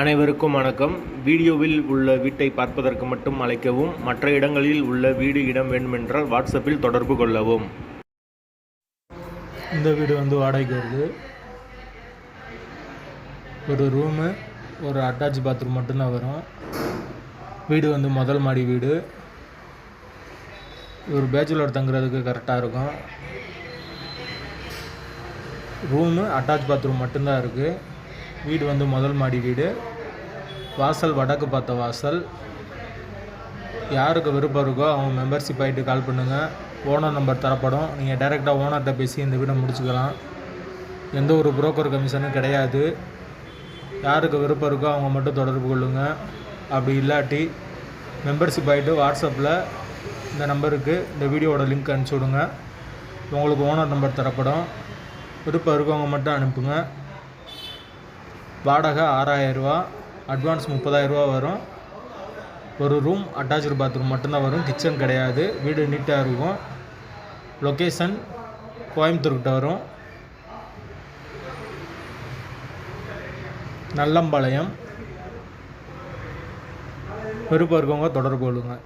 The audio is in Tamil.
அனைவருக்கும் வணக்கம். வீடியோவில் உள்ள வீட்டை பார்ப்பதற்கு மட்டும் அழைக்கவும் மற்ற இடங்களில் உள்ள வீடு இடம் வேண்டுமென்றால் வாட்ஸ்அப்பில் தொடர்பு கொள்ளவும். இந்த வீடு வந்து வாடகைக்கு வருது. ஒரு ரூமு ஒரு அட்டாச் பாத்ரூம் மட்டும்தான் வரும். வீடு வந்து முதல் மாடி வீடு. ஒரு பேச்சுலர் தங்குறதுக்கு கரெக்டாக இருக்கும். ரூமு அட்டாச் பாத்ரூம் மட்டும்தான் இருக்குது வீடு வந்து முதல் மாடி வீடு. வாசல் வடக்கு பார்த்த வாசல். யாருக்கு விருப்பம் இருக்கோ அவங்க மெம்பர்ஷிப் ஆகிட்டு கால் பண்ணுங்கள் ஓனர் நம்பர் தரப்படும். நீங்கள் டைரெக்டாக ஓனர்கிட்ட பேசி இந்த வீடை முடிச்சுக்கலாம். எந்த ஒரு புரோக்கர் கமிஷனும் கிடையாது. யாருக்கு விருப்பம் இருக்கோ அவங்க மட்டும் தொடர்பு கொள்ளுங்கள் அப்படி இல்லாட்டி மெம்பர்ஷிப் ஆகிட்டு வாட்ஸ்அப்பில் இந்த நம்பருக்கு இந்த வீடியோவோட லிங்க் அனுப்பிச்சி விடுங்க. உங்களுக்கு ஓனர் நம்பர் தரப்படும். விருப்பம் இருக்கவங்க மட்டும் அனுப்புங்க. வாடகை ஆறாயிரரூவா அட்வான்ஸ் முப்பதாயிரரூவா வரும். ஒரு ரூம் அட்டாச்சு பாத்ரூம் மட்டும்தான் வரும். கிச்சன் கிடையாது. வீடு நீட்டாக இருக்கும். லொக்கேஷன் கோயம்புத்தூர்கிட்ட வரும். நல்லம்பாளையம். விருப்பம் இருக்கவங்க தொடர்பு கொள்ளுங்கள்